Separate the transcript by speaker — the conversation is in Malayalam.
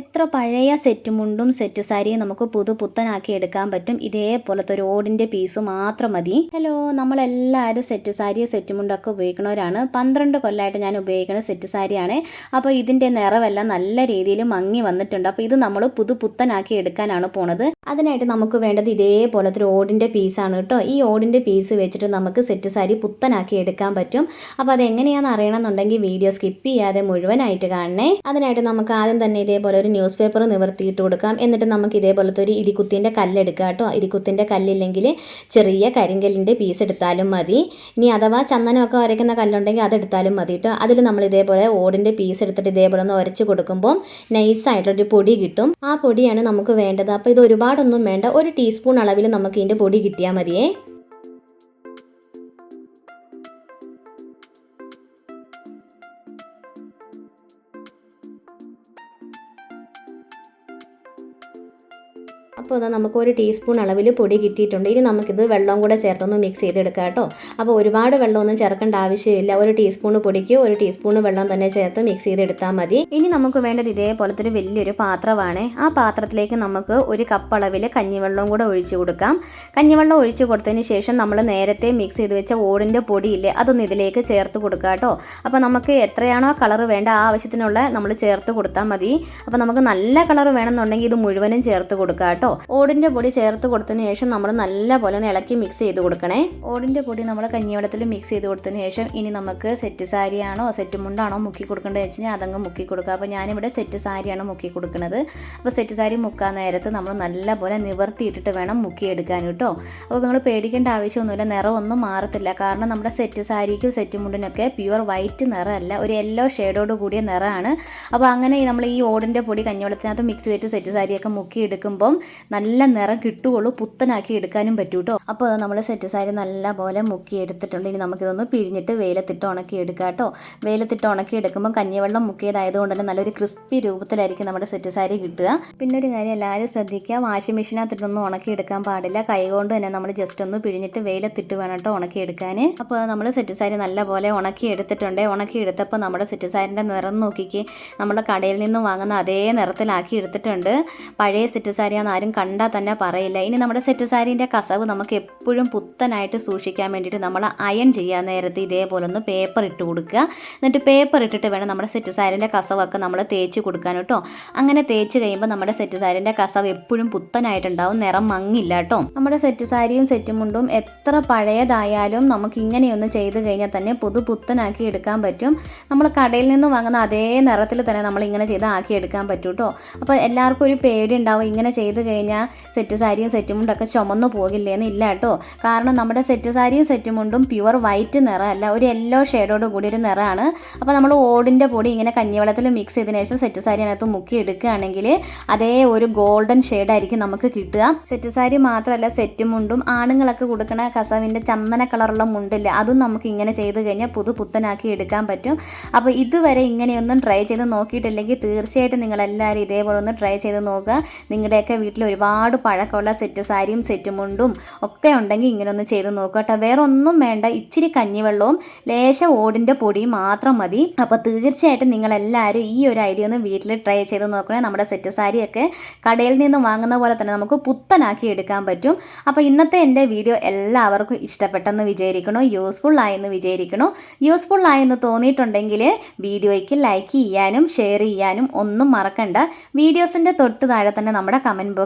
Speaker 1: എത്ര പഴയ സെറ്റ് മുണ്ടും സെറ്റ് സാരിയും നമുക്ക് പുതു പുത്തനാക്കി എടുക്കാൻ പറ്റും. ഇതേപോലത്തെ ഒരു ഓടിന്റെ പീസ് മാത്രം മതി. ഹലോ നമ്മളെല്ലാവരും സെറ്റ് സാരി സെറ്റ് മുണ്ടൊക്കെ ഉപയോഗിക്കുന്നവരാണ്. പന്ത്രണ്ട് കൊല്ലമായിട്ട് ഞാൻ ഉപയോഗിക്കുന്ന സെറ്റ് സാരിയാണ്. അപ്പോൾ ഇതിന്റെ നിറവെല്ലാം നല്ല രീതിയിൽ മങ്ങി വന്നിട്ടുണ്ട്. അപ്പോൾ ഇത് നമ്മൾ പുതു പുത്തനാക്കി എടുക്കാനാണ് പോണത്. അതിനായിട്ട് നമുക്ക് വേണ്ടത് ഇതേപോലത്തെ ഒരു ഓടിന്റെ പീസാണ് കേട്ടോ. ഈ ഓടിന്റെ പീസ് വെച്ചിട്ട് നമുക്ക് സെറ്റ് സാരി പുത്തനാക്കി എടുക്കാൻ പറ്റും. അപ്പോൾ അതെങ്ങനെയാണെന്ന് അറിയണമെന്നുണ്ടെങ്കിൽ വീഡിയോ സ്കിപ്പ് ചെയ്യാതെ മുഴുവനായിട്ട് കാണണേ. അതിനായിട്ട് നമുക്ക് ആദ്യം തന്നെ ഇതേപോലെ ഒരു ന്യൂസ് പേപ്പർ നിവർത്തിയിട്ട് കൊടുക്കാം. എന്നിട്ട് നമുക്ക് ഇതേപോലത്തെ ഒരു ഇടിക്കുത്തിന്റെ കല്ലെടുക്കാം കേട്ടോ. ഇടിക്കുത്തിന്റെ കല്ലില്ലെങ്കിൽ ചെറിയ കരിങ്കല്ലിന്റെ പീസ് എടുത്താലും മതി. ഇനി അഥവാ ചന്ദനമൊക്കെ വരയ്ക്കുന്ന കല്ലുണ്ടെങ്കിൽ അതെടുത്താലും മതി കേട്ടോ. അതിൽ നമ്മൾ ഇതേപോലെ ഓടിന്റെ പീസ് എടുത്തിട്ട് ഇതേപോലെ ഒന്ന് ഉരച്ച് കൊടുക്കുമ്പോൾ നൈസായിട്ടൊരു പൊടി കിട്ടും. ആ പൊടിയാണ് നമുക്ക് വേണ്ടത്. അപ്പോൾ ഇത് ഒരുപാടൊന്നും വേണ്ട. ഒരു ടീസ്പൂൺ അളവിൽ നമുക്ക് ഇതിന്റെ പൊടി കിട്ടിയാൽ മതിയേ. അപ്പോൾ അത് നമുക്ക് ഒരു ടീസ്പൂൺ അളവിൽ പൊടി കിട്ടിയിട്ടുണ്ട്. ഇനി നമുക്കിത് വെള്ളം കൂടെ ചേർത്തൊന്ന് മിക്സ് ചെയ്തെടുക്കാം കേട്ടോ. അപ്പോൾ ഒരുപാട് വെള്ളമൊന്നും ചേർക്കേണ്ട ആവശ്യമില്ല. ഒരു ടീസ്പൂൺ പൊടിക്ക് ഒരു ടീസ്പൂൺ വെള്ളം തന്നെ ചേർത്ത് മിക്സ് ചെയ്തെടുത്താൽ മതി. ഇനി നമുക്ക് വേണ്ടത് ഇതേപോലത്തെ ഒരു വലിയൊരു പാത്രമാണ്. ആ പാത്രത്തിലേക്ക് നമുക്ക് ഒരു കപ്പ് അളവിൽ കഞ്ഞിവെള്ളം കൂടെ ഒഴിച്ചു കൊടുക്കാം. കഞ്ഞിവെള്ളം ഒഴിച്ചു കൊടുത്തതിന് ശേഷം നമ്മൾ നേരത്തെ മിക്സ് ചെയ്ത് വെച്ച ഓടിന്റെ പൊടിയില്ലേ അതൊന്ന് ഇതിലേക്ക് ചേർത്ത് കൊടുക്കുക കേട്ടോ. അപ്പോൾ നമുക്ക് എത്രയാണോ കളർ വേണ്ട ആ ആവശ്യത്തിനുള്ള നമ്മൾ ചേർത്ത് കൊടുത്താൽ മതി. അപ്പോൾ നമുക്ക് നല്ല കളർ വേണമെന്നുണ്ടെങ്കിൽ ഇത് മുഴുവനും ചേർത്ത് കൊടുക്കുക കേട്ടോ. ഓടിന്റെ പൊടി ചേർത്ത് കൊടുത്തതിന് ശേഷം നമ്മൾ നല്ലപോലെ ഒന്ന് ഇളക്കി മിക്സ് ചെയ്ത് കൊടുക്കണേ. ഓടിന്റെ പൊടി നമ്മൾ കഞ്ഞിവെള്ളത്തിൽ മിക്സ് ചെയ്ത് കൊടുത്തതിന് ശേഷം ഇനി നമുക്ക് സെറ്റ് സാരിയാണോ സെറ്റ് മുണ്ടാണോ മുക്കി കൊടുക്കേണ്ടത് വെച്ച് കഴിഞ്ഞാൽ അതങ്ങ് മുക്കി കൊടുക്കുക അപ്പോൾ ഞാനിവിടെ സെറ്റ് സാരിയാണ് മുക്കി കൊടുക്കുന്നത് അപ്പോൾ സെറ്റ് സാരി മുക്കാൻ നേരത്ത് നമ്മൾ നല്ലപോലെ നിവർത്തിയിട്ടിട്ട് വേണം മുക്കിയെടുക്കാൻ കേട്ടോ. അപ്പോൾ നിങ്ങൾ പേടിക്കേണ്ട ആവശ്യമൊന്നുമില്ല. നിറമൊന്നും മാറത്തില്ല. കാരണം നമ്മുടെ സെറ്റ് സാരിക്കും സെറ്റ് മുണ്ടിനൊക്കെ പ്യുവർ വൈറ്റ് നിറമല്ല. ഒരു യെല്ലോ ഷെയ്ഡോട് കൂടിയ നിറമാണ്. അപ്പോൾ അങ്ങനെ നമ്മൾ ഈ ഓടിന്റെ പൊടി കഞ്ഞിവെള്ളത്തിനകത്ത് മിക്സ് ചെയ്തിട്ട് സെറ്റ് സാരിയൊക്കെ മുക്കി എടുക്കുമ്പം നല്ല നിറം കിട്ടുകയുള്ളൂ. പുത്തനാക്കി എടുക്കാനും പറ്റൂ കേട്ടോ അപ്പോൾ നമ്മൾ സെറ്റ് സാരി നല്ല പോലെ മുക്കി എടുത്തിട്ടുണ്ട്. ഇനി നമുക്കിതൊന്ന് പിഴിഞ്ഞിട്ട് വെയിലത്തിട്ട് ഉണക്കി എടുക്കാം കേട്ടോ. വെയിലത്തിട്ട് ഉണക്കി എടുക്കുമ്പോൾ കഞ്ഞിവെള്ളം മുക്കിയതായതുകൊണ്ട് തന്നെ നല്ലൊരു ക്രിസ്പി രൂപത്തിലായിരിക്കും നമ്മുടെ സെറ്റ് സാരി കിട്ടുക. പിന്നെ ഒരു കാര്യം എല്ലാവരും ശ്രദ്ധിക്കുക. വാഷിംഗ് മെഷീനകത്തിട്ടൊന്നും ഉണക്കി എടുക്കാൻ പാടില്ല. കൈ കൊണ്ട് തന്നെ നമ്മൾ ജസ്റ്റ് ഒന്ന് പിഴിഞ്ഞിട്ട് വെയിലത്തിട്ട് വേണം കേട്ടോ ഉണക്കി എടുക്കാൻ അപ്പോൾ നമ്മൾ സെറ്റ് സാരി നല്ല പോലെ ഉണക്കി എടുത്തിട്ടുണ്ട്. ഉണക്കി എടുത്തപ്പോൾ നമ്മുടെ സെറ്റ് സാരിന്റെ നിറം നോക്കിക്ക്. നമ്മുടെ കടയിൽ നിന്ന് വാങ്ങുന്ന അതേ നിറത്തിലാക്കി എടുത്തിട്ടുണ്ട്. പഴയ സെറ്റ് സാരി ആരും കണ്ടാൽ തന്നെ പറയില്ല. ഇനി നമ്മുടെ സെറ്റ് സാരീന്റെ കസവ് നമുക്ക് എപ്പോഴും പുത്തനായിട്ട് സൂക്ഷിക്കാൻ വേണ്ടിയിട്ട് നമ്മൾ അയൺ ചെയ്യാൻ നേരത്ത് ഇതേപോലെ ഒന്ന് പേപ്പർ ഇട്ട് കൊടുക്കുക. എന്നിട്ട് പേപ്പർ ഇട്ടിട്ട് വേണം നമ്മുടെ സെറ്റ് സാരീന്റെ കസവൊക്കെ നമ്മൾ തേച്ച് കൊടുക്കാൻ കേട്ടോ. അങ്ങനെ തേച്ച് കഴിയുമ്പോൾ നമ്മുടെ സെറ്റ് സാരീന്റെ കസവ് എപ്പോഴും പുത്തനായിട്ടുണ്ടാവും. നിറം മങ്ങില്ല കേട്ടോ. നമ്മുടെ സെറ്റ് സാരിയും സെറ്റ് മുണ്ടും എത്ര പഴയതായാലും നമുക്ക് ഇങ്ങനെയൊന്ന് ചെയ്ത് കഴിഞ്ഞാൽ തന്നെ പുതു പുത്തനാക്കി എടുക്കാൻ പറ്റും. നമ്മൾ കടയിൽ നിന്ന് വാങ്ങുന്ന അതേ നിറത്തിൽ തന്നെ നമ്മൾ ഇങ്ങനെ ചെയ്ത് ആക്കി എടുക്കാൻ പറ്റും കേട്ടോ. അപ്പോൾ എല്ലാവർക്കും ഒരു പേടി ഉണ്ടാവും ഇങ്ങനെ ചെയ്ത് കഴിഞ്ഞാൽ സെറ്റ് സാരിയും സെറ്റ് മുണ്ടൊക്കെ ചുമന്നു പോകില്ലേന്ന് ഇല്ല കേട്ടോ. കാരണം നമ്മുടെ സെറ്റ് സാരിയും സെറ്റ് മുണ്ടും പ്യുവർ വൈറ്റ് നിറമല്ല ഒരു യെല്ലോ ഷെയ്ഡോട് കൂടി ഒരു നിറമാണ്. അപ്പോൾ നമ്മൾ ഓടിന്റെ പൊടി ഇങ്ങനെ കഞ്ഞിവെള്ളത്തിൽ മിക്സ് ചെയ്തതിന് ശേഷം സെറ്റ് സാരി അതിനകത്ത് മുക്കി എടുക്കുകയാണെങ്കിൽ അതേ ഒരു ഗോൾഡൻ ഷെയ്ഡായിരിക്കും നമുക്ക് കിട്ടുക. സെറ്റ് സാരി മാത്രമല്ല സെറ്റ് മുണ്ടും ആണുങ്ങളൊക്കെ കൊടുക്കണ കസവിന്റെ ചന്ദന കളറുള്ള മുണ്ടില്ല അതും നമുക്ക് ഇങ്ങനെ ചെയ്ത് കഴിഞ്ഞാൽ പുതു പുത്തനാക്കി എടുക്കാൻ പറ്റും. അപ്പോൾ ഇതുവരെ ഇങ്ങനെയൊന്നും ട്രൈ ചെയ്ത് നോക്കിയിട്ടില്ലെങ്കിൽ തീർച്ചയായിട്ടും നിങ്ങളെല്ലാവരും ഇതേപോലെ ഒന്ന് ട്രൈ ചെയ്ത് നോക്കുക. നിങ്ങളുടെയൊക്കെ വീട്ടിൽ ഒരുപാട് പഴക്കമുള്ള സെറ്റ് സാരിയും സെറ്റ് മുണ്ടും ഒക്കെ ഉണ്ടെങ്കിൽ ഇങ്ങനെ ഒന്ന് ചെയ്ത് നോക്കുക കേട്ടോ. വേറെ ഒന്നും വേണ്ട ഇച്ചിരി കഞ്ഞിവെള്ളവും ലേശ ഓടിന്റെ പൊടിയും മാത്രം മതി. അപ്പോൾ തീർച്ചയായിട്ടും നിങ്ങളെല്ലാവരും ഈ ഒരു ഐഡിയ ഒന്ന് വീട്ടിൽ ട്രൈ ചെയ്ത് നോക്കണേ. നമ്മുടെ സെറ്റ് സാരിയൊക്കെ കടയിൽ നിന്ന് വാങ്ങുന്ന പോലെ തന്നെ നമുക്ക് പുത്തനാക്കി എടുക്കാൻ പറ്റും. അപ്പോൾ ഇന്നത്തെ എന്റെ വീഡിയോ എല്ലാവർക്കും ഇഷ്ടപ്പെട്ടെന്ന് വിചാരിക്കണോ യൂസ്ഫുൾ ആയെന്ന് വിചാരിക്കണോ യൂസ്ഫുൾ ആയെന്ന് തോന്നിയിട്ടുണ്ടെങ്കിൽ വീഡിയോയ്ക്ക് ലൈക്ക് ചെയ്യാനും ഷെയർ ചെയ്യാനും ഒന്നും മറക്കണ്ട. വീഡിയോസിന്റെ തൊട്ട് താഴെ തന്നെ നമ്മുടെ കമന്റ്